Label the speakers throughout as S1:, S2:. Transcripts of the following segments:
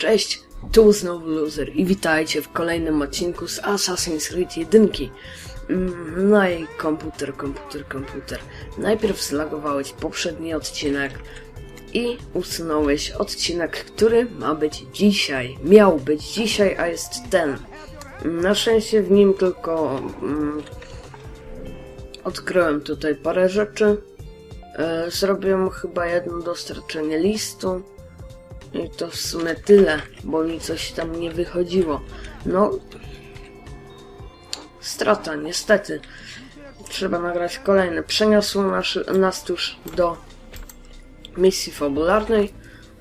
S1: Cześć, tu znowu Loser i witajcie w kolejnym odcinku z Assassin's Creed 1. Mm, No i komputer, komputer, komputer. Najpierw zlagowałeś poprzedni odcinek i usunąłeś odcinek, który ma być dzisiaj. Miał być dzisiaj, a jest ten. Na szczęście w nim tylko mm, odkryłem tutaj parę rzeczy. E, zrobiłem chyba jedno dostarczenie listu. To w sumie tyle, bo mi coś tam nie wychodziło. No. Strata, niestety. Trzeba nagrać kolejne. Przeniosło nas, nas do misji fabularnej.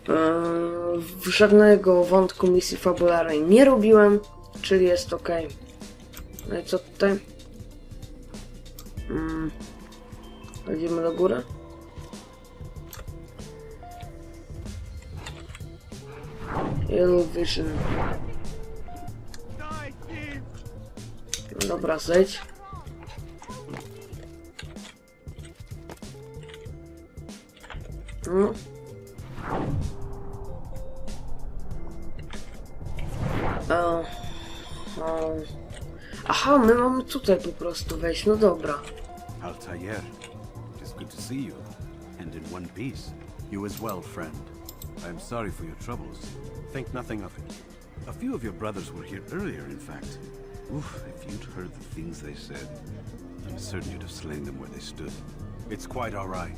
S1: Yy, żadnego wątku misji fabularnej nie robiłem, czyli jest ok. No i co tutaj? Mm. Chodzimy do góry. Yellow Vision. Dobra, zejdź. No. E, Aha, my mamy tutaj po prostu wejść, no dobra.
S2: Altair, good to see you, and in one piece. You as well, friend. I sorry for your troubles. Think nothing of it. A few of your brothers were here earlier, in fact. Oof, if you'd heard the things they said, I'm certain you'd have slain them where they stood. It's quite all right.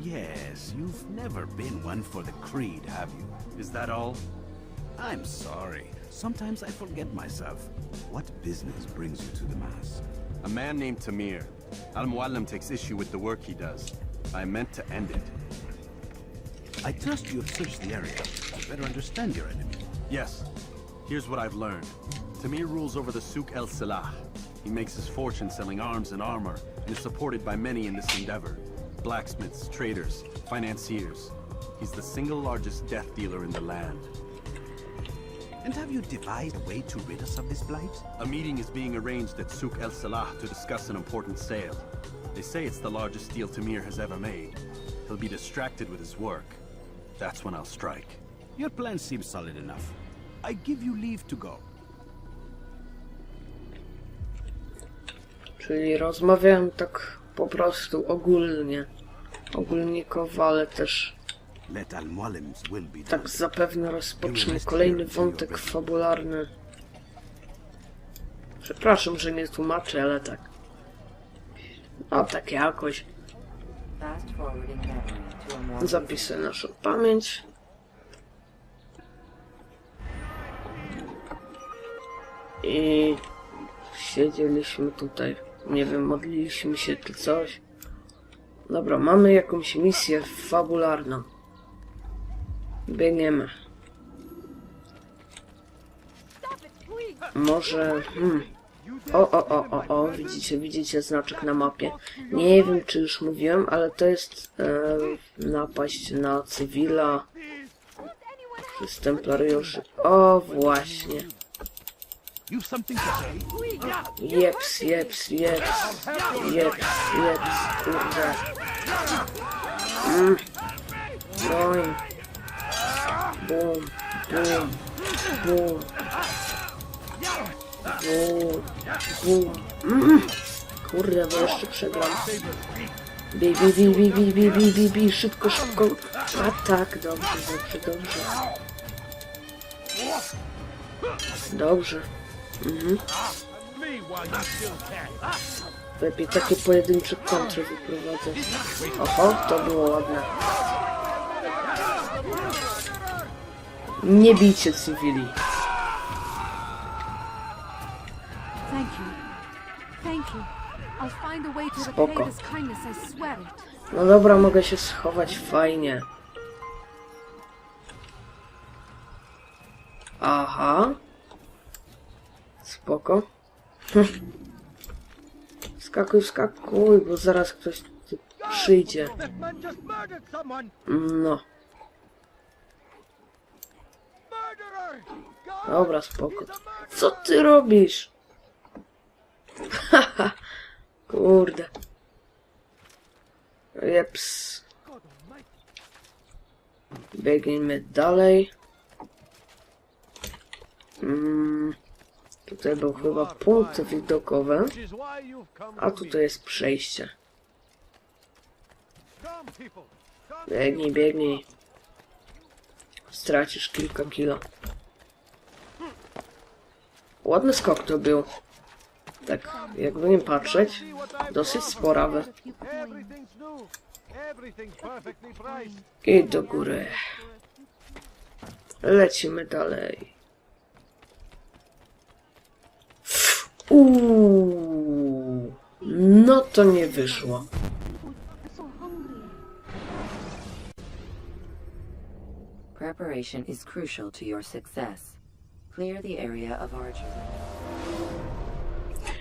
S2: Yes, you've never been one for the creed, have you? Is that all? I'm sorry. Sometimes I forget myself. What business brings you to the Mass?
S3: A man named Tamir. Al-Muallim takes issue with the work he does. I meant to end it.
S2: I trust you have searched the area better understand your enemy.
S3: Yes. Here's what I've learned. Tamir rules over the Souk el Salah. He makes his fortune selling arms and armor, and is supported by many in this endeavor. Blacksmiths, traders, financiers. He's the single largest death dealer in the land.
S2: And have you devised a way to rid us of this blight?
S3: A meeting is being arranged at Souk el Salah to discuss an important sale. They say it's the largest deal Tamir has ever made. He'll be distracted with his work. That's when I'll strike.
S2: Your plan seems solid enough. I give you leave to go.
S1: Czyli rozmawiałem tak po prostu ogólnie. Ogólnikowo, ale też
S2: Let Al-Mualim's will be done.
S1: tak zapewne rozpocznę kolejny wątek fabularny. Przepraszam, że nie tłumaczę, ale tak. No tak jakoś.
S4: Fast forwarding memory to a more
S1: Zapisuję naszą pamięć. I siedzieliśmy tutaj. Nie wiem, modliliśmy się czy coś. Dobra, mamy jakąś misję fabularną. Biegniemy. Może... Hmm. O, o, o, o, o, widzicie, widzicie znaczek na mapie. Nie wiem, czy już mówiłem, ale to jest e, napaść na cywila przez templariuszy. O, właśnie.
S2: You've something to say?
S1: Jeps, jeps, jeps, jeps, jeps, kurde. Mm. Broń. Bum, bum, bum. Bum, bum. Mm. Kurde, bo jeszcze przegram. Bi, bi, bi, bi, bi, bi, bi, bi, bi, szybko, szybko. A tak, dobrze, dobrze, dobrze. Dobrze. Mhm. Lepiej takie pojedyncze kontry wyprowadzę. Oho, to było ładne. Nie bijcie cywili. Spoko. No dobra, mogę się schować fajnie. Aha. Spoko. Skakuj, skakuj, bo zaraz ktoś tu przyjdzie. No. Dobra, spoko. Co ty robisz? Haha. Kurde. Jeps. Biegniemy dalej. Mm, tutaj był chyba punkt widokowy, a tutaj jest przejście. Biegnij, biegnij. Stracisz kilka kilo. Ładny skok to był. Tak, jakby nie patrzeć, dosyć sporawy. I do góry. Lecimy dalej. Uuu, no to nie wyszło.
S4: Preparation is crucial to your success. Clear the area of archery.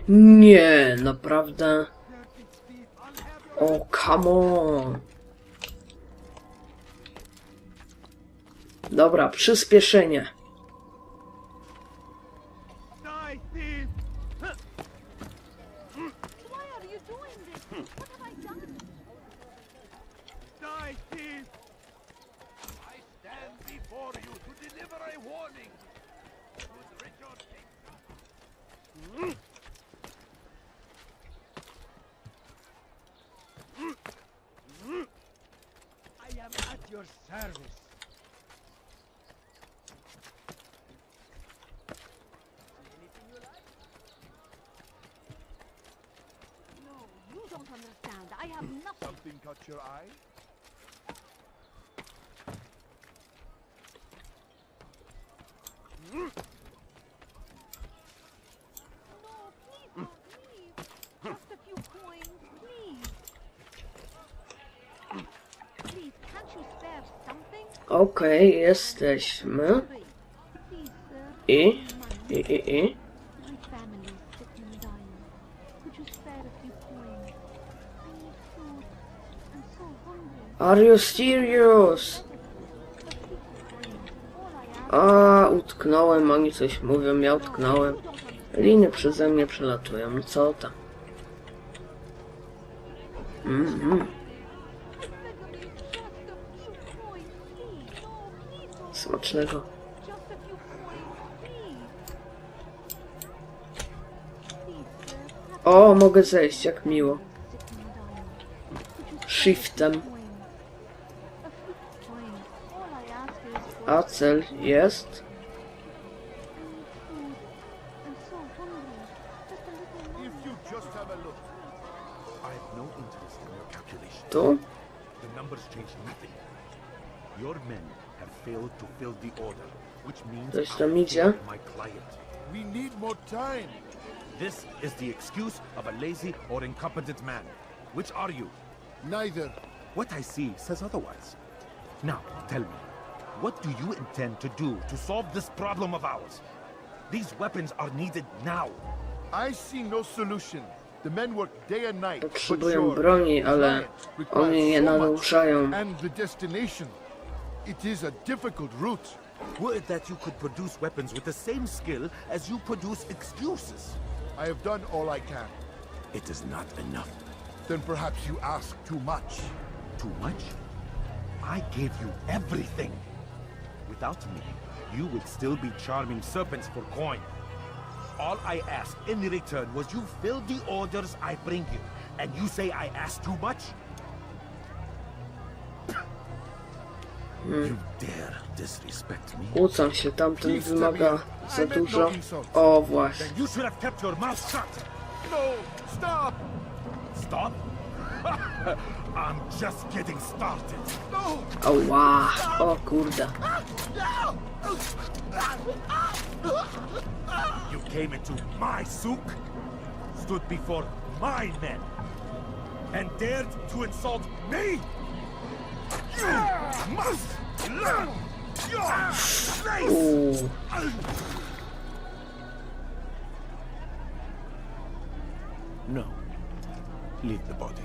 S1: Nie, naprawdę. O, come on. Dobra, przyspieszenie.
S5: Take I am at your service.
S6: No, you don't understand. I have nothing.
S5: Something caught your eye?
S6: Coins?
S1: I
S6: need food. I'm so hungry.
S1: Are you serious?
S6: A I
S1: utknąłem, oni coś mówią, ja utknąłem. Liny przeze mnie przelatują, co tam? Mhm,
S6: perhaps
S1: O, mogę zejść, jak miło. Shiftem.
S6: A
S1: cel jest?
S6: I
S5: failed to fill the order, which means
S1: Coś tam idzie?
S5: my client. We need more time. This is the excuse of a lazy or incompetent man. Which are you?
S7: Neither.
S5: What I see says otherwise. Now, tell me, what do you intend to do to solve this problem of ours? These weapons are needed now.
S7: I see no solution. The men work day and night. but
S1: Potrzebują
S7: sure,
S1: broni, ale
S7: science requires
S1: oni nie
S7: so
S1: naruszają.
S7: And the destination. It is a difficult route.
S5: Were it that you could produce weapons with the same skill as you produce excuses.
S7: I have done all I can.
S5: It is not enough.
S7: Then perhaps you ask too much.
S5: Too much? I gave you everything. Without me, you would still be charming serpents for coin. All I ask in return was you fill the orders I bring you. And you say I ask too much? You dare disrespect me?
S1: Kłócą się, tamten wymaga za dużo. O, właśnie.
S5: Then you should have kept your mouth shut.
S7: No! Stop!
S5: Stop? I'm just getting started.
S7: No!
S1: Ała, o kurde.
S5: You came into my souk, stood before my men, and dared to insult me? No. Leave the body.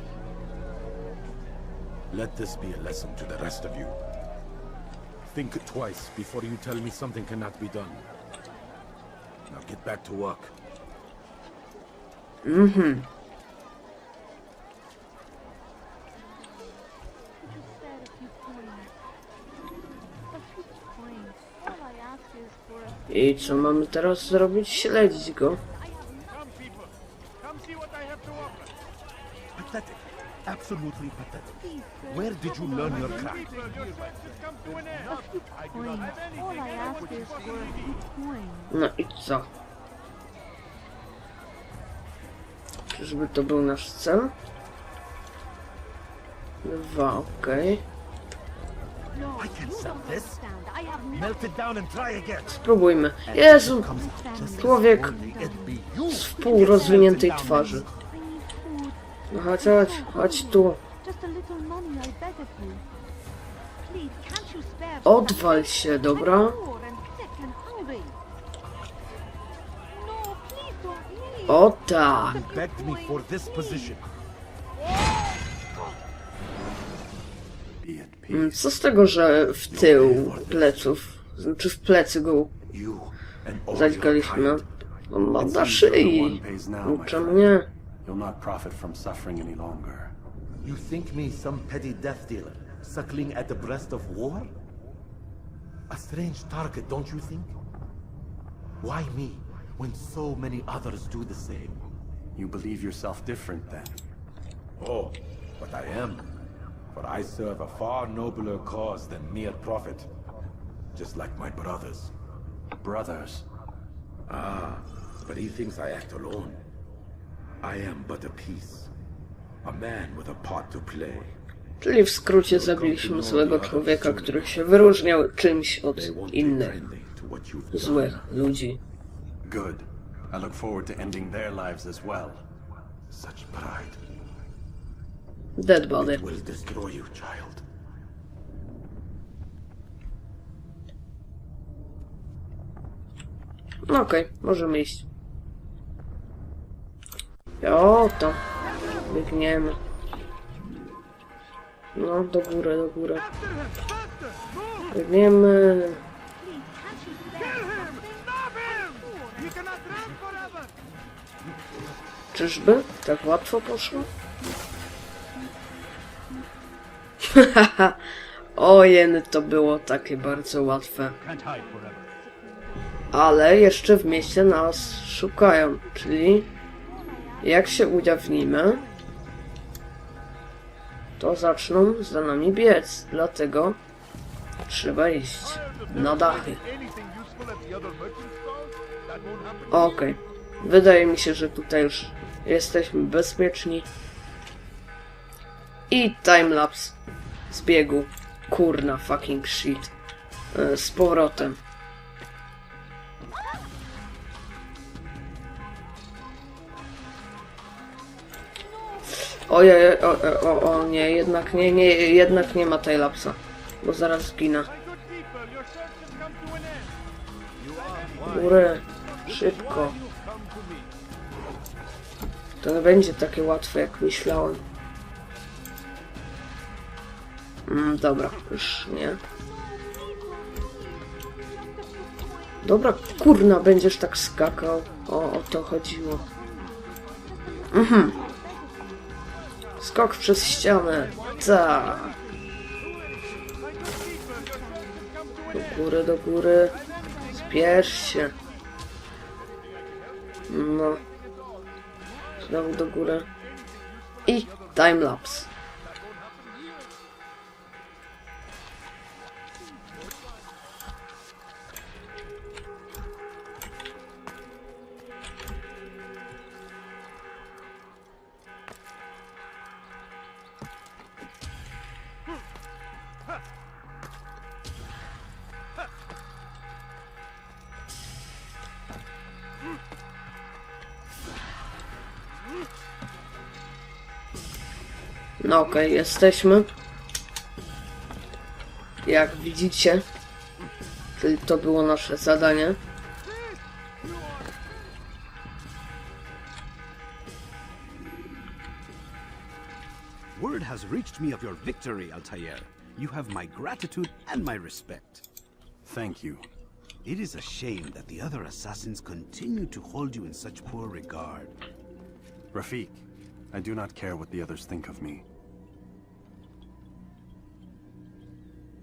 S5: Let this be a lesson to the rest of you. Think twice before you tell me something cannot be done. Now get back to work.
S6: Could I
S1: co mamy teraz zrobić? Śledzić go.
S5: Pathetic. Absolutely pathetic. Where did you learn your craft?
S1: No i co? Czyżby to był nasz cel? Dwa, okej.
S6: No,
S5: I can
S6: you
S5: sell
S6: don't
S5: this.
S6: understand. I have nothing.
S5: Melt it down and try again.
S1: Spróbujmy. Jezu! Człowiek z pół rozwiniętej
S5: Melting
S1: twarzy. No chodź, chodź, chodź tu.
S6: Just a little money, I
S1: Mm, co z tego, że w tył pleców, znaczy w plecy go
S5: You and all your
S1: zadźgaliśmy?
S5: kind.
S1: On ma
S3: It
S1: na
S3: seems
S1: szyi.
S3: one pays now, my
S1: Czemu nie?
S3: You'll not profit from suffering any longer.
S5: You think me some petty death dealer, suckling at the breast of war? A strange target, don't you think? Why me, when so many others do the same?
S3: You believe yourself different then.
S5: Oh, but I am. For I serve a far nobler cause than mere profit. Just like my brothers.
S3: Brothers.
S5: Ah, but he thinks I act alone. I am but a piece. A man with a part to play.
S1: Czyli w skrócie zabiliśmy złego człowieka, który się wyróżniał czymś od
S5: They won't be
S1: innych
S5: to what you've done.
S1: złych ludzi.
S3: Good. I look forward to ending their lives as well.
S5: Such pride.
S1: Dead body.
S5: It will destroy you, child.
S1: No okej, możemy iść. O, to. Biegniemy. No, do góry, do góry. Biegniemy. Czyżby? Tak łatwo poszło? Ojen, to było takie bardzo łatwe. Ale jeszcze w mieście nas szukają, czyli jak się ujawnimy, to zaczną za nami biec. Dlatego trzeba iść na dachy. Okej. Wydaje mi się, że tutaj już jesteśmy bezpieczni. I timelapse z biegu. Kurna fucking shit. E, Z powrotem. Ojej, o, o, o, o nie, jednak nie, nie, jednak nie ma timelapsa. Bo zaraz zginę. Górę. Szybko.
S7: To
S1: nie będzie takie łatwe jak myślałem. Mm, dobra, już nie. Dobra, kurna, będziesz tak skakał. O, o to chodziło. Mhm. Skok przez ścianę. Tak. Do góry, do góry. Spiesz się. No. Znowu do góry. I timelapse. No okej, jesteśmy. Jak widzicie, czyli to było nasze zadanie.
S2: Word has reached me of your victory, Altair. You have my gratitude and my respect.
S3: Thank you.
S2: It is a shame that the other assassins continue to hold you in such poor regard.
S3: Rafik, I do not care what the others think of me.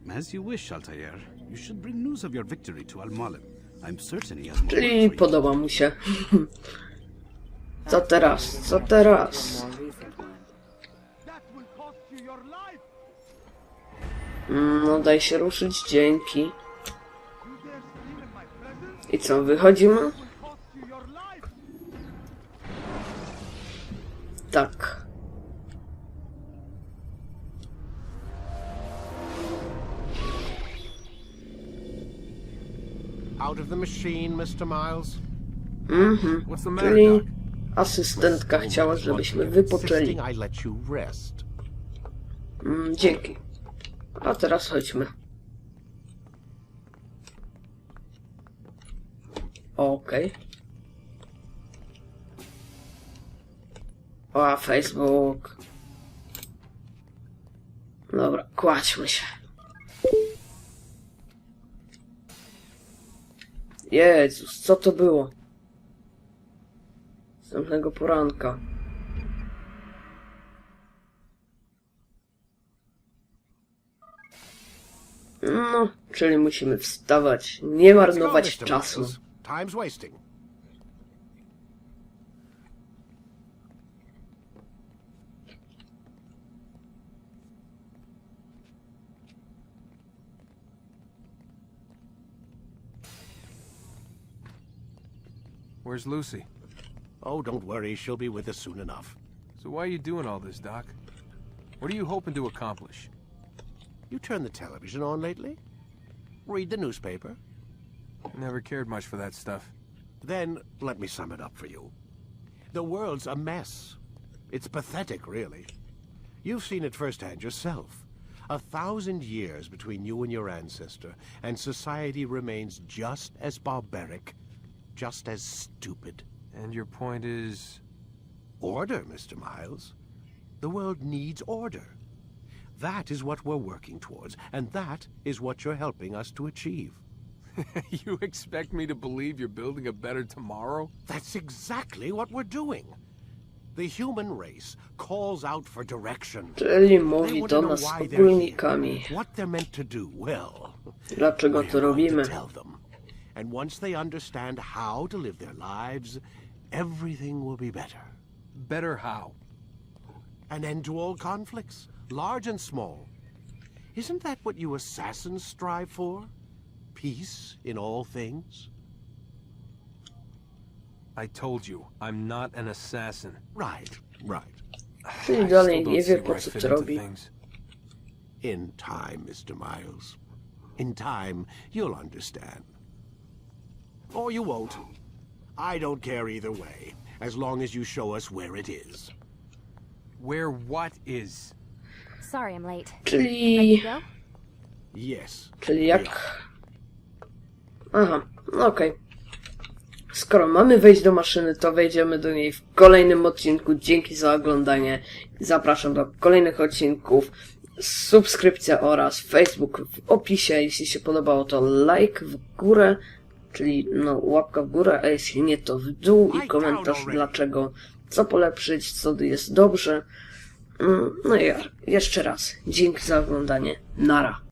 S2: As you wish, Altair. You should bring news of your victory to Al-Malim. I'm certain he has more
S1: Czyli
S2: work for you.
S1: podoba mu się. Co teraz? Co teraz? Mm, No daj się ruszyć, dzięki. I co, wychodzimy? Tak.
S8: Of the machine, Mr. Miles?
S1: Mhm. Czyli asystentka chciała, żebyśmy wypoczęli. Mm, dzięki. A teraz chodźmy. Okej. O, Facebook. Dobra, kładźmy się. Jezus, co to było? Następnego poranka. No, czyli musimy wstawać, nie marnować czasu.
S8: Time's wasting.
S3: Where's Lucy?
S8: Oh, don't worry, she'll be with us soon enough.
S3: So why are you doing all this, Doc? What are you hoping to accomplish?
S8: You turned the television on lately? Read the newspaper?
S3: Never cared much for that stuff.
S8: Then let me sum it up for you. The world's a mess. It's pathetic, really. You've seen it firsthand yourself. A thousand years between you and your ancestor, and society remains just as barbaric, just as stupid.
S3: And your point is...
S8: Order, Mr. Miles. The world needs order. That is what we're working towards, and that is what you're helping us to achieve.
S3: you expect me to believe you're building a better tomorrow?
S8: That's exactly what we're doing. The human race calls out for direction.
S1: Czyli
S8: They
S1: mówi
S8: want
S1: do
S8: to know
S1: nas
S8: why
S1: ogólnikami,
S8: what they're meant to do. Well,
S1: dlaczego
S8: we're
S1: to
S8: going
S1: robimy.
S8: to tell them. And once they understand how to live their lives, everything will be better.
S3: Better how?
S8: An end to all conflicts, large and small. Isn't that what you assassins strive for? Peace in all things?
S3: I told you, I'm not an assassin.
S8: Right, right.
S1: Czyli
S3: I
S1: dalej
S3: still
S1: nie wie po co
S3: fit
S1: to
S3: into
S1: robi.
S3: things.
S8: In time, Mr. Miles. In time, you'll understand. Or you won't. I don't care either way, as long as you show us where it is.
S3: Where what is?
S6: Sorry I'm late.
S1: Czyli...
S8: Yes.
S1: Czyli jak... Aha, no okej. Skoro mamy wejść do maszyny, to wejdziemy do niej w kolejnym odcinku. Dzięki za oglądanie. Zapraszam do kolejnych odcinków. Subskrypcja oraz Facebook w opisie. Jeśli się podobało, to like w górę, czyli no łapka w górę, a jeśli nie, to w dół i komentarz dlaczego, co polepszyć, co jest dobrze. Mm, No i jeszcze raz, dzięki za oglądanie. Nara.